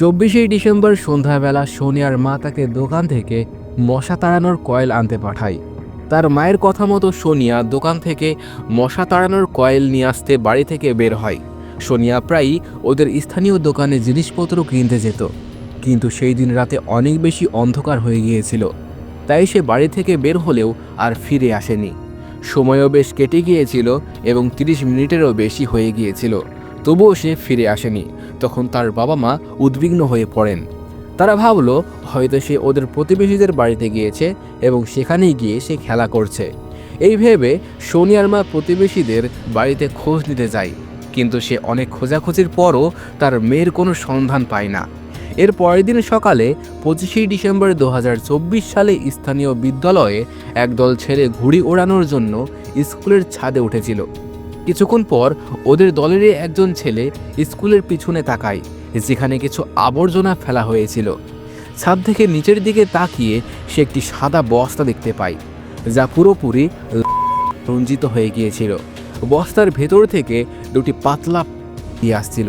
চব্বিশে ডিসেম্বর সন্ধ্যাবেলা সোনিয়ার মা তাকে দোকান থেকে মশা তাড়ানোর কয়েল আনতে পাঠায়। তার মায়ের কথা মতো সোনিয়া দোকান থেকে মশা তাড়ানোর কয়েল নিয়ে আসতে বাড়ি থেকে বের হয়। সোনিয়া প্রায়ই ওদের স্থানীয় দোকানে জিনিসপত্র কিনতে যেত, কিন্তু সেই দিন রাতে অনেক বেশি অন্ধকার হয়ে গিয়েছিল, তাই সে বাড়ি থেকে বের হলেও আর ফিরে আসেনি। সময়ও বেশ কেটে গিয়েছিল এবং তিরিশ মিনিটেরও বেশি হয়ে গিয়েছিল, তবুও সে ফিরে আসেনি। তখন তার বাবা মা উদ্বিগ্ন হয়ে পড়েন। তারা ভাবল, হয়তো সে ওদের প্রতিবেশীদের বাড়িতে গিয়েছে এবং সেখানেই গিয়ে সে খেলা করছে। এই ভেবে সোনিয়ার মা প্রতিবেশীদের বাড়িতে খোঁজ নিতে যায়, কিন্তু সে অনেক খোঁজাখুঁজির পরও তার মেয়ের কোনো সন্ধান পায় না। এর পরের দিন সকালে পঁচিশে ডিসেম্বর দু হাজার চব্বিশ সালে স্থানীয় বিদ্যালয়ে একদল ছেলে ঘুড়ি ওড়ানোর জন্য স্কুলের ছাদে উঠেছিল। কিছুক্ষণ পর ওদের দলেরই একজন ছেলে স্কুলের পিছনে তাকায়, যেখানে কিছু আবর্জনা ফেলা হয়েছিল। ছাদ থেকে নিচের দিকে তাকিয়ে সে একটি সাদা বস্তা দেখতে পায়, যা পুরোপুরি রঞ্জিত হয়ে গিয়েছিল। বস্তার ভেতর থেকে দুটি পাতলা দিয়ে আসছিল,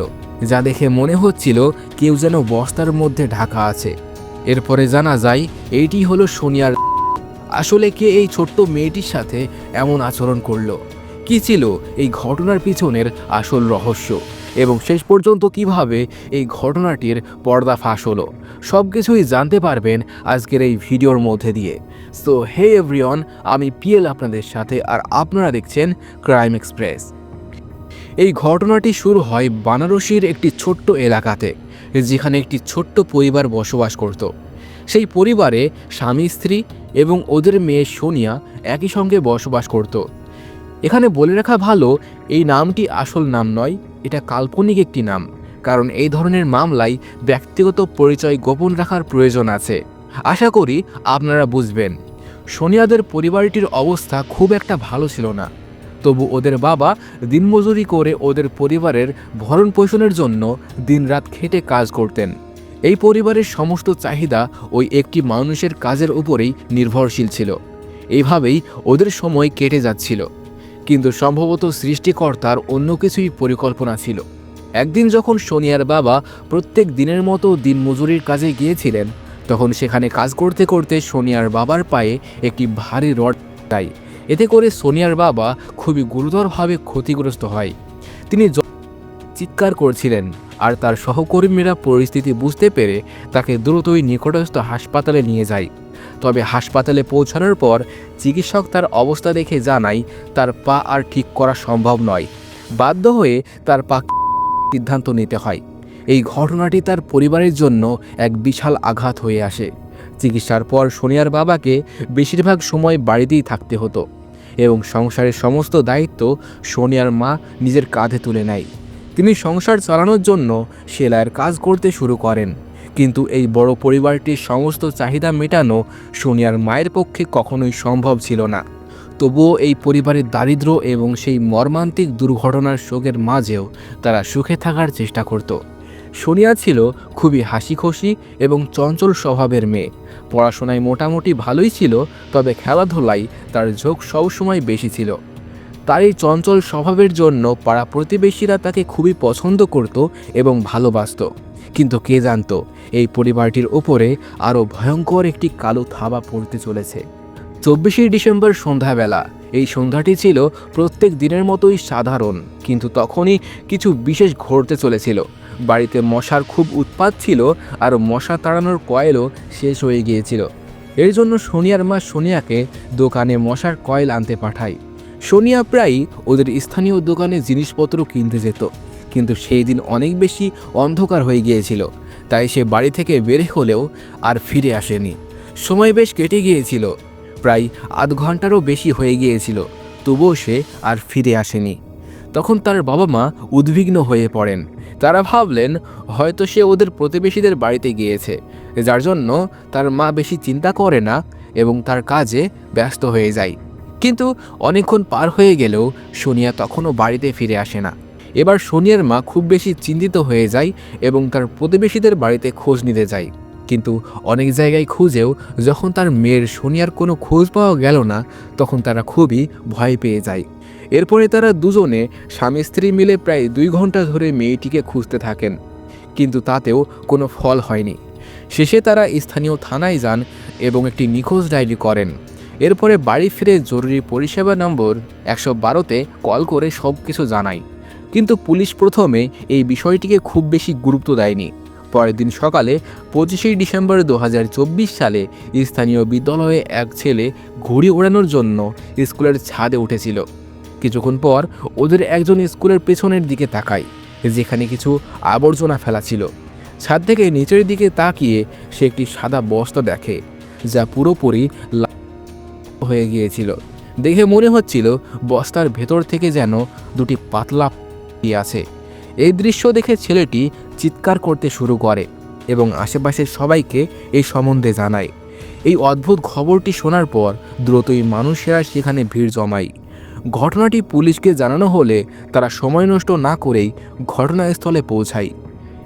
যা দেখে মনে হচ্ছিল কেউ যেন বস্তার মধ্যে ঢাকা আছে। এরপরে জানা যায় এইটি হলো সোনিয়ার। আসলে কে এই ছোট্ট মেয়েটির সাথে এমন আচরণ করল? কি ছিল এই ঘটনার পিছনের আসল রহস্য? এবং শেষ পর্যন্ত কীভাবে এই ঘটনাটির পর্দা ফাঁস হলো? সব কিছুই জানতে পারবেন আজকের এই ভিডিওর মধ্যে দিয়ে। সো হে এভরিওয়ান আমি পিএল আপনাদের সাথে আর আপনারা দেখছেন ক্রাইম এক্সপ্রেস এই ঘটনাটি শুরু হয় বানারসির একটি ছোট্ট এলাকাতে, যেখানে একটি ছোট্ট পরিবার বসবাস করত। সেই পরিবারে স্বামী, স্ত্রী এবং ওদের মেয়ে সোনিয়া একই সঙ্গে বসবাস করত। এখানে বলে রাখা ভালো, এই নামটি আসল নাম নয়, এটা কাল্পনিক একটি নাম, কারণ এই ধরনের মামলায় ব্যক্তিগত পরিচয় গোপন রাখার প্রয়োজন আছে। আশা করি আপনারা বুঝবেন, সোনিয়াদের পরিবারটির অবস্থা খুব একটা ভালো ছিল না। তবু ওদের বাবা দিনমজুরি করে ওদের পরিবারের ভরণ পোষণের জন্য দিনরাত খেটে কাজ করতেন। এই পরিবারের সমস্ত চাহিদা ওই একটি মানুষের কাজের উপরেই নির্ভরশীল ছিল। এইভাবেই ওদের সময় কেটে যাচ্ছিল। কিন্তু সম্ভবত সৃষ্টিকর্তার অন্য কিছুই পরিকল্পনা ছিল। একদিন যখন সোনিয়ার বাবা প্রত্যেক দিনের মতো দিনমজুরির কাজে গিয়েছিলেন, তখন সেখানে কাজ করতে করতে সোনিয়ার বাবার পায়ে একটি ভারী রড দেয়। এতে করে সোনিয়ার বাবা খুবই গুরুতরভাবে ক্ষতিগ্রস্ত হয়। তিনি চিৎকার করছিলেন আর তার সহকর্মীরা পরিস্থিতি বুঝতে পেরে তাকে দ্রুতই নিকটস্থ হাসপাতালে নিয়ে যায়। তবে হাসপাতালে পৌঁছানোর পর চিকিৎসক তার অবস্থা দেখে জানায়, তার পা আর ঠিক করা সম্ভব নয়। বাধ্য হয়ে তার পা সিদ্ধান্ত নিতে হয়। এই ঘটনাটি তার পরিবারের জন্য এক বিশাল আঘাত হয়ে আসে। চিকিৎসার পর সোনিয়ার বাবাকে বেশিরভাগ সময় বাড়িতেই থাকতে হতো এবং সংসারের সমস্ত দায়িত্ব সোনিয়ার মা নিজের কাঁধে তুলে নেয়। তিনি সংসার চালানোর জন্য সেলাইয়ের কাজ করতে শুরু করেন। কিন্তু এই বড় পরিবারটির সমস্ত চাহিদা মেটানো সোনিয়ার মায়ের পক্ষে কখনোই সম্ভব ছিল না। তবুও এই পরিবারের দারিদ্র এবং সেই মর্মান্তিক দুর্ঘটনার শোকের মাঝেও তারা সুখে থাকার চেষ্টা করত। সোনিয়া ছিল খুবই হাসিখুশি এবং চঞ্চল স্বভাবের মেয়ে। পড়াশোনায় মোটামুটি ভালোই ছিল, তবে খেলাধুলায় তার ঝোঁক সবসময় বেশি ছিল। তার এই চঞ্চল স্বভাবের জন্য পাড়া প্রতিবেশীরা তাকে খুবই পছন্দ করত এবং ভালোবাসত। কিন্তু কে জানত, এই পরিবারটির ওপরে আরও ভয়ঙ্কর একটি কালো থাবা পড়তে চলেছে। চব্বিশে ডিসেম্বর সন্ধ্যাবেলা, এই সন্ধ্যাটি ছিল প্রত্যেক দিনের মতোই সাধারণ, কিন্তু তখনই কিছু বিশেষ ঘটতে চলেছিল। বাড়িতে মশার খুব উৎপাত ছিল আর মশা তাড়ানোর কয়েলও শেষ হয়ে গিয়েছিল। এর জন্য সোনিয়ার মা সোনিয়াকে দোকানে মশার কয়েল আনতে পাঠায়। সোনিয়া প্রায়ই ওদের স্থানীয় দোকানে জিনিসপত্র কিনতে যেত। কিন্তু সেই দিন অনেক বেশি অন্ধকার হয়ে গিয়েছিল। তাই সে বাড়ি থেকে বের হলেও আর ফিরে আসেনি। সময় বেশ কেটে গিয়েছিল। প্রায় আধ ঘন্টারও বেশি হয়ে গিয়েছিল। তবুও সে আর ফিরে আসেনি। তখন তার বাবা মা উদ্বিগ্ন হয়ে পড়েন। তারা ভাবলেন, হয়তো সে ওদের প্রতিবেশীদের বাড়িতে গিয়েছে, যার জন্য তার মা বেশি চিন্তা করে না এবং তার কাজে ব্যস্ত হয়ে যায়। কিন্তু অনেকক্ষণ পার হয়ে গেলেও সোনিয়া তখনও বাড়িতে ফিরে আসে না। এবার সোনিয়ার মা খুব বেশি চিন্তিত হয়ে যায় এবং তার প্রতিবেশীদের বাড়িতে খোঁজ নিতে যায়। কিন্তু অনেক জায়গায় খুঁজেও যখন তার মেয়ের সোনিয়ার কোনো খোঁজ পাওয়া গেল না, তখন তারা খুবই ভয় পেয়ে যায়। এরপরে তারা দুজনে স্বামী স্ত্রী মিলে প্রায় দুই ঘণ্টা ধরে মেয়েটিকে খুঁজতে থাকেন, কিন্তু তাতেও কোনো ফল হয়নি। শেষে তারা স্থানীয় থানায় যান এবং একটি নিখোঁজ ডায়েরি করেন। এরপরে বাড়ি ফিরে জরুরি পরিষেবা নম্বর একশো বারোতে কল করে সব কিছু জানায়। কিন্তু পুলিশ প্রথমে এই বিষয়টিকে খুব বেশি গুরুত্ব দেয়নি। পরের দিন সকালে পঁচিশে ডিসেম্বর দু হাজার চব্বিশ সালে স্থানীয় বিদ্যালয়ে এক ছেলে ঘুড়ি ওড়ানোর জন্য স্কুলের ছাদে উঠেছিল। কিছুক্ষণ পর ওদের একজন স্কুলের পেছনের দিকে তাকায়, যেখানে কিছু আবর্জনা ফেলা ছিল। ছাদ থেকে নিচের দিকে তাকিয়ে সে একটি সাদা বস্তা দেখে, যা পুরোপুরি হয়ে গিয়েছিল। দেখে মনে হচ্ছিল বস্তার ভেতর থেকে যেন দুটি পাতলা কি আছে? এই দৃশ্য দেখে ছেলেটি চিৎকার করতে শুরু করে এবং আশেপাশের সবাইকে এই সম্বন্ধে জানায়। এই অদ্ভুত খবরটি শোনার পর দ্রুতই মানুষেরা সেখানে ভিড় জমায়। ঘটনাটি পুলিশকে জানানো হলে তারা সময় নষ্ট না করেই ঘটনাস্থলে পৌঁছায়।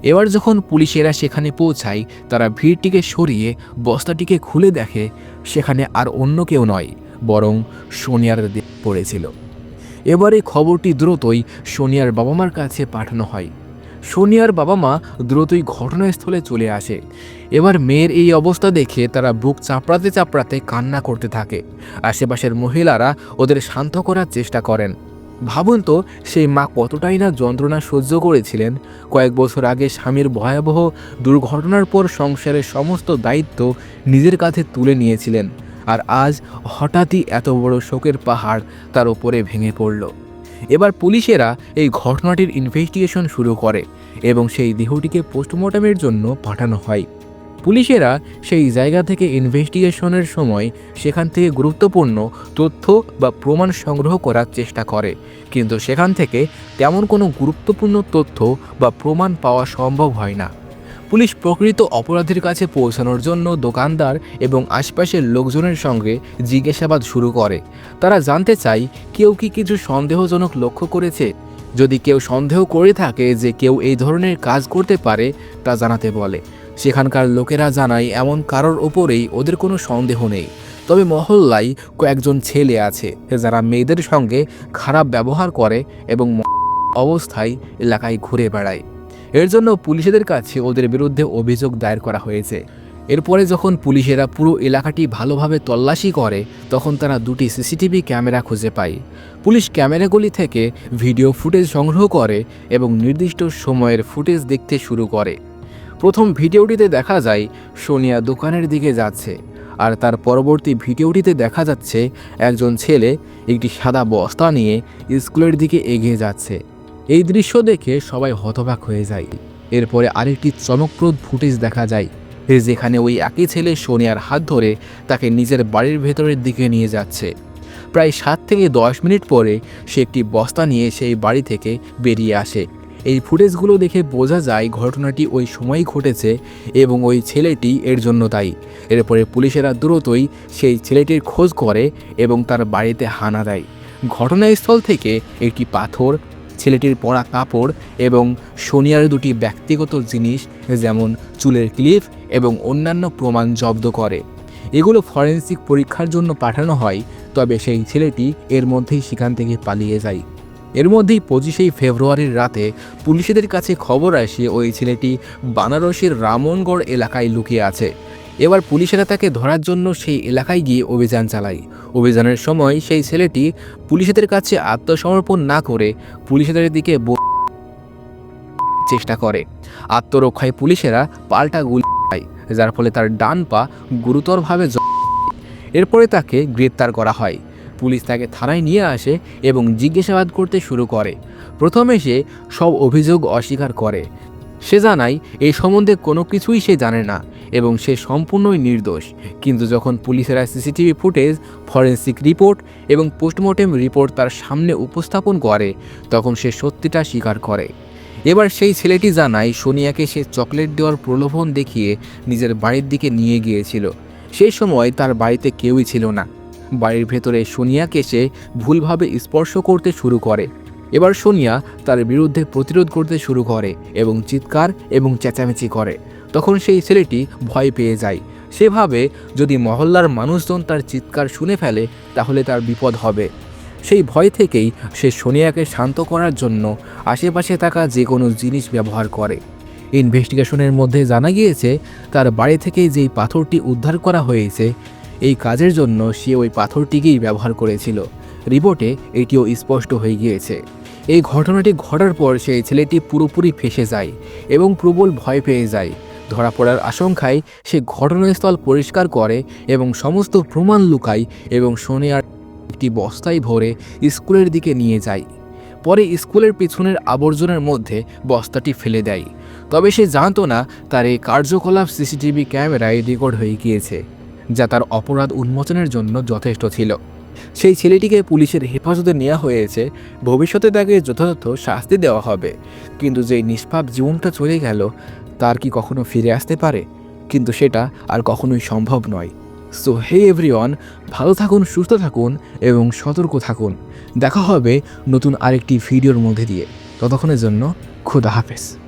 এবার যখন পুলিশেরা সেখানে পৌঁছায়, তারা ভিড়টিকে সরিয়ে বস্তাটিকে খুলে দেখে সেখানে আর অন্য কেউ নয়, বরং সোনিয়ার পড়েছিল। এবারে খবরটি দ্রুতই সোনিয়ার বাবা মার কাছে পাঠানো হয়। সোনিয়ার বাবা মা দ্রুতই ঘটনাস্থলে চলে আসে। এবার মেয়ের এই অবস্থা দেখে তারা বুক চাপড়াতে চাপড়াতে কান্না করতে থাকে। আশেপাশের মহিলারা ওদের শান্ত করার চেষ্টা করেন। ভাবুন তো, সেই মা কতটাই না যন্ত্রণা সহ্য করেছিলেন। কয়েক বছর আগে স্বামীর ভয়াবহ দুর্ঘটনার পর সংসারের সমস্ত দায়িত্ব নিজের কাছে তুলে নিয়েছিলেন। আর আজ হঠাৎই এত বড় শোকের পাহাড় তার ওপরে ভেঙে পড়ল। এবার পুলিশেরা এই ঘটনাটির ইনভেস্টিগেশন শুরু করে এবং সেই দেহটিকে পোস্টমর্টমের জন্য পাঠানো হয়। পুলিশেরা সেই জায়গা থেকে ইনভেস্টিগেশনের সময় সেখান থেকে গুরুত্বপূর্ণ তথ্য বা প্রমাণ সংগ্রহ করার চেষ্টা করে। কিন্তু সেখান থেকে তেমন কোনো গুরুত্বপূর্ণ তথ্য বা প্রমাণ পাওয়া সম্ভব হয় না। পুলিশ প্রকৃত অপরাধীর কাছে পৌঁছানোর জন্য দোকানদার এবং আশপাশের লোকজনের সঙ্গে জিজ্ঞাসাবাদ শুরু করে। তারা জানতে চায়, কেউ কি কিছু সন্দেহজনক লক্ষ্য করেছে? যদি কেউ সন্দেহ করে থাকে যে কেউ এই ধরনের কাজ করতে পারে, তা জানাতে বলে। সেখানকার লোকেরা জানায়, এমন কারোর ওপরেই ওদের কোনো সন্দেহ নেই। তবে মহল্লায় কয়েকজন ছেলে আছে, যারা মেয়েদের সঙ্গে খারাপ ব্যবহার করে এবং অবস্থায় এলাকায় ঘুরে বেড়ায়। এর জন্য পুলিশেদের কাছে ওদের বিরুদ্ধে অভিযোগ দায়ের করা হয়েছে। এরপরে যখন পুলিশেরা পুরো এলাকাটি ভালোভাবে তল্লাশি করে, তখন তারা দুটি সিসিটিভি ক্যামেরা খুঁজে পায়। পুলিশ ক্যামেরাগুলি থেকে ভিডিও ফুটেজ সংগ্রহ করে এবং নির্দিষ্ট সময়ের ফুটেজ দেখতে শুরু করে। প্রথম ভিডিওটিতে দেখা যায়, সোনিয়া দোকানের দিকে যাচ্ছে, আর তার পরবর্তী ভিডিওটিতে দেখা যাচ্ছে, একজন ছেলে একটি সাদা বস্তা নিয়ে স্কুলের দিকে এগিয়ে যাচ্ছে। এই দৃশ্য দেখে সবাই হতবাক হয়ে যায়। এরপরে আরেকটি চমকপ্রদ ফুটেজ দেখা যায়, যেখানে ওই একই ছেলে সোনিয়ার হাত ধরে তাকে নিজের বাড়ির ভেতরের দিকে নিয়ে যাচ্ছে। প্রায় সাত থেকে দশ মিনিট পরে সে একটি বস্তা নিয়ে সেই বাড়ি থেকে বেরিয়ে আসে। এই ফুটেজগুলো দেখে বোঝা যায় ঘটনাটি ওই সময়ই ঘটেছে এবং ওই ছেলেটি এর জন্য দায়ী। এরপরে পুলিশেরা দ্রুতই সেই ছেলেটির খোঁজ করে এবং তার বাড়িতে হানা দেয়। ঘটনাস্থল থেকে একটি পাথর ছেলেটির পরা কাপড় এবং সোনিয়ার দুটি ব্যক্তিগত জিনিস, যেমন চুলের ক্লিপ এবং অন্যান্য প্রমাণ জব্দ করে। এগুলো ফরেন্সিক পরীক্ষার জন্য পাঠানো হয়, তবে সেই ছেলেটি এর মধ্যেই সেখান থেকে পালিয়ে যায়। এর মধ্যেই পঁচিশেই ফেব্রুয়ারির রাতে পুলিশদের কাছে খবর আসে, ওই ছেলেটি বানারসের রামনগড় এলাকায় লুকিয়ে আছে। এবার পুলিশেরা তাকে ধরার জন্য সেই এলাকায় গিয়ে অভিযান চালায়। অভিযানের সময় সেই ছেলেটি পুলিশদের কাছে আত্মসমর্পণ না করে পুলিশদের দিকে চেষ্টা করে। আত্মরক্ষায় পুলিশেরা পাল্টা গুলি চালায়, যার ফলে তার ডান পা গুরুতরভাবে এরপরে তাকে গ্রেপ্তার করা হয়। পুলিশ তাকে থানায় নিয়ে আসে এবং জিজ্ঞাসাবাদ করতে শুরু করে। প্রথমে সে সব অভিযোগ অস্বীকার করে। সে জানায় এই সম্বন্ধে কোনো কিছুই সে জানে না এবং সে সম্পূর্ণই নির্দোষ। কিন্তু যখন পুলিশেরা সিসিটিভি ফুটেজ, ফরেন্সিক রিপোর্ট এবং পোস্টমর্টেম রিপোর্ট তার সামনে উপস্থাপন করে, তখন সে সত্যিটা স্বীকার করে। এবার সেই ছেলেটি জানায়, সোনিয়াকে সে চকলেট দেওয়ার প্রলোভন দেখিয়ে নিজের বাড়ির দিকে নিয়ে গিয়েছিল। সেই সময় তার বাড়িতে কেউই ছিল না। বাড়ির ভেতরে সোনিয়াকে সে ভুলভাবে স্পর্শ করতে শুরু করে। এবার সোনিয়া তার বিরুদ্ধে প্রতিরোধ করতে শুরু করে এবং চিৎকার এবং চেঁচামেচি করে। তখন সেই ছেলেটি ভয় পেয়ে যায়। সেভাবে যদি মহল্লার মানুষজন তার চিৎকার শুনে ফেলে, তাহলে তার বিপদ হবে। সেই ভয় থেকেই সে সোনিয়াকে শান্ত করার জন্য আশেপাশে থাকা যে কোনো জিনিস ব্যবহার করে। ইনভেস্টিগেশনের মধ্যে জানা গিয়েছে, তার বাড়ি থেকে যেই পাথরটি উদ্ধার করা হয়েছে, এই কাজের জন্য সে ওই পাথরটিকেই ব্যবহার করেছিল। রিপোর্টে এটিও স্পষ্ট হয়ে গিয়েছে। এই ঘটনাটি ঘটার পর সেই ছেলেটি পুরোপুরি ফেসে যায় এবং প্রবল ভয় পেয়ে যায়। ধরা পড়ার আশঙ্কায় সে ঘটনাস্থল পরিষ্কার করে এবং সমস্ত প্রমাণ লুকায় এবং সোনিয়ার একটি বস্তায় ভরে স্কুলের দিকে নিয়ে যায়। পরে স্কুলের পিছনের আবর্জনার মধ্যে বস্তাটি ফেলে দেয়। তবে সে জানতো না তার এই কার্যকলাপ সিসিটিভি ক্যামেরায় রেকর্ড হয়ে গিয়েছে, যা তার অপরাধ উন্মোচনের জন্য যথেষ্ট ছিল। সেই ছেলেটিকে পুলিশের হেফাজতে নেওয়া হয়েছে। ভবিষ্যতে তাকে যথাযথ শাস্তি দেওয়া হবে। কিন্তু যেই নিষ্পাপ জীবনটা চলে গেল, তার কি কখনো ফিরে আসতে পারে? কিন্তু সেটা আর কখনোই সম্ভব নয়। সো হে এভরিওয়ান ভালো থাকুন, সুস্থ থাকুন এবং সতর্ক থাকুন। দেখা হবে নতুন আরেকটি ভিডিওর মধ্যে দিয়ে। ততক্ষণের জন্য খুদা হাফেজ।